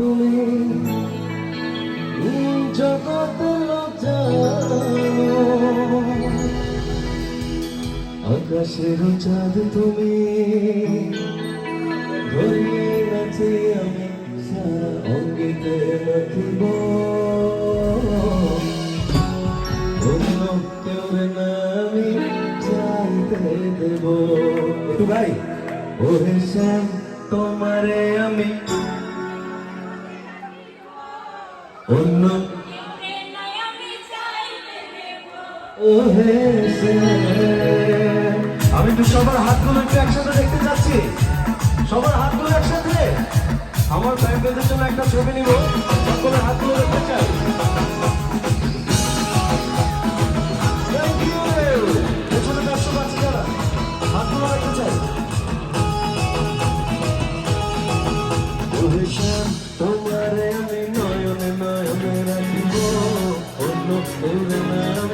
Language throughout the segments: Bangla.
তুমি জগৎ আকাশের চাঁদ তুমি ধরিয়ে আছে আমি সারা অঙ্গিতে রাখিব। একটু ভাই ওহে শ্যাম তোমারে আমি অন্য ওহে শ্যাম। আমি তো সবার হাতগুলো একটু একসাথে দেখতে চাচ্ছি সবার হাতগুলো একসাথে। আমার ফ্যামিলিদের জন্য একটা ছবি নিব। সকলের হাতগুলো দেখতে চাই। অন্য কেউরে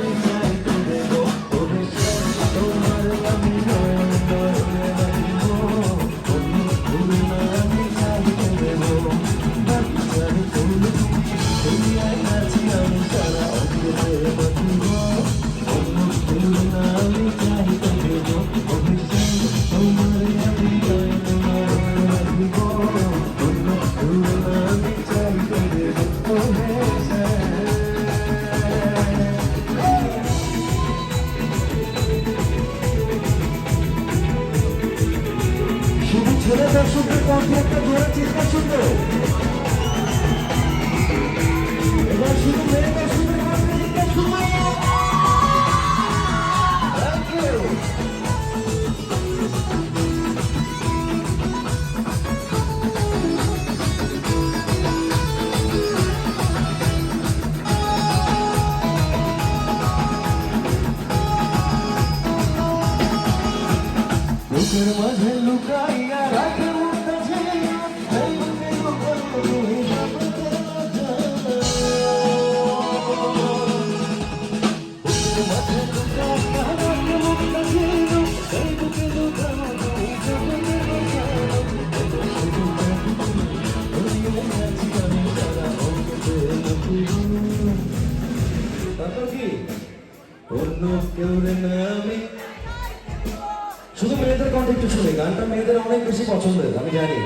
একটু শুনি গানটা মেয়েদের অনেক বেশি পছন্দের, আমি জানি।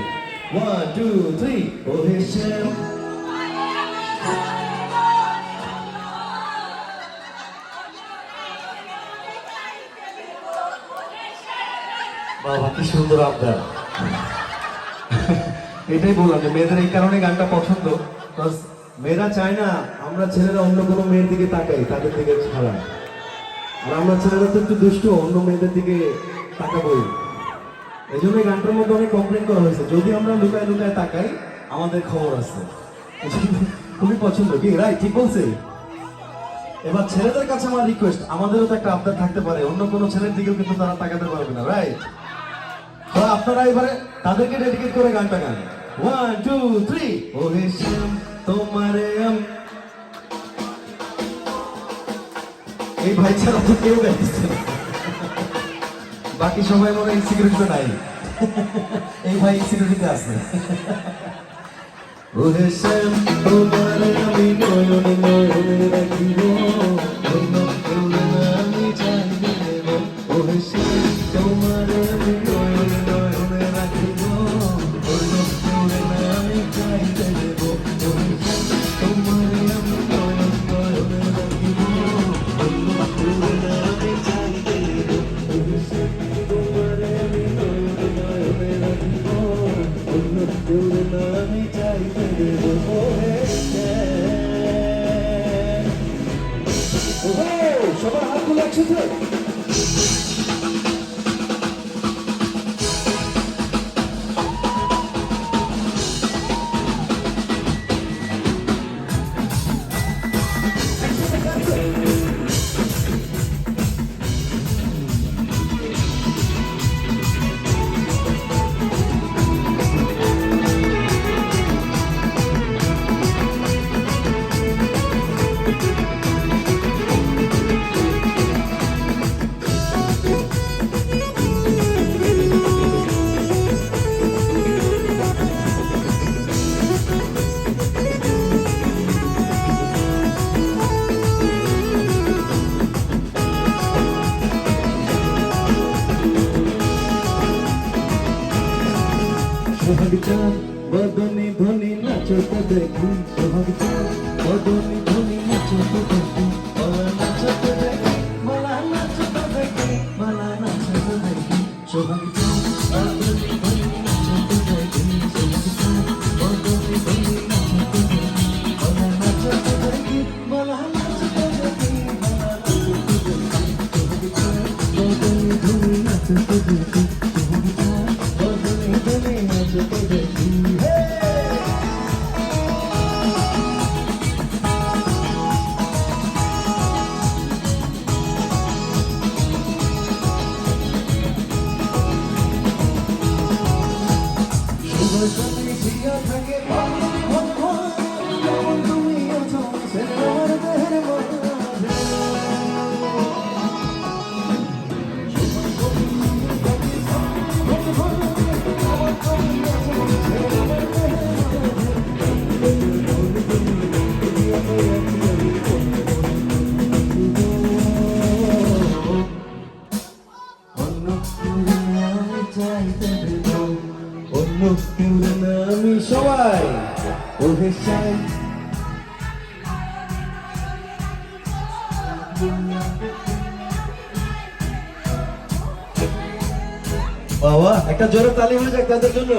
ওয়ান টু থ্রি বাবা, কি সুন্দর আবদার। এটাই বললাম যে মেয়েদের এই কারণে গানটা পছন্দ মেয়েরা চায় না আমরা ছেলেরা অন্য কোনো মেয়ের দিকে তাকাই, তাদের দিকে ছাড়া। আর আমরা ছেলেরা তো একটু দুষ্ট, অন্য মেয়েদের দিকে তাকাবই। এই জন্য গানটার মধ্যে অনেক কমপ্লেন করা হয়েছে। যদি আমরা লুকায় লুকায় তাকাই, আমাদের খবর আছে। খুবই পছন্দ। কি রাই ঠিক বলছে? এবার ছেলেদের কাছে আমার রিকোয়েস্ট আমাদেরও তো একটা আবদার থাকতে পারে। অন্য কোনো ছেলের দিকেও কিন্তু তারা তাকাতে পারবে না রাইট তো আপনারা এবারে তাদেরকে ডেডিকেট করে গানটা গান। ওয়ান টু থ্রি ও হে তোমারে এই ভাই ছাড়া তো কেউ গাইছে না। বাকি সবাই মনে হয় সিকিউরিটিতে নাই। এই ভাই সিকিউরিটিতে আছে। ওহে শ্যাম, তোমার আমি নয়নে নয়নে রাখিব অন্য কেউ শ্যাম, তোমারে আমি হাতগুলো সোহাগিতার বদনে ধ্বনি নাচতে দেখি সোহাগিতার বদনে ধ্বনি নাচতে দেখি বলা নাচতে দেখি চাই বাবা একটা জোরে তালি হয়ে যাক তাদের জন্য?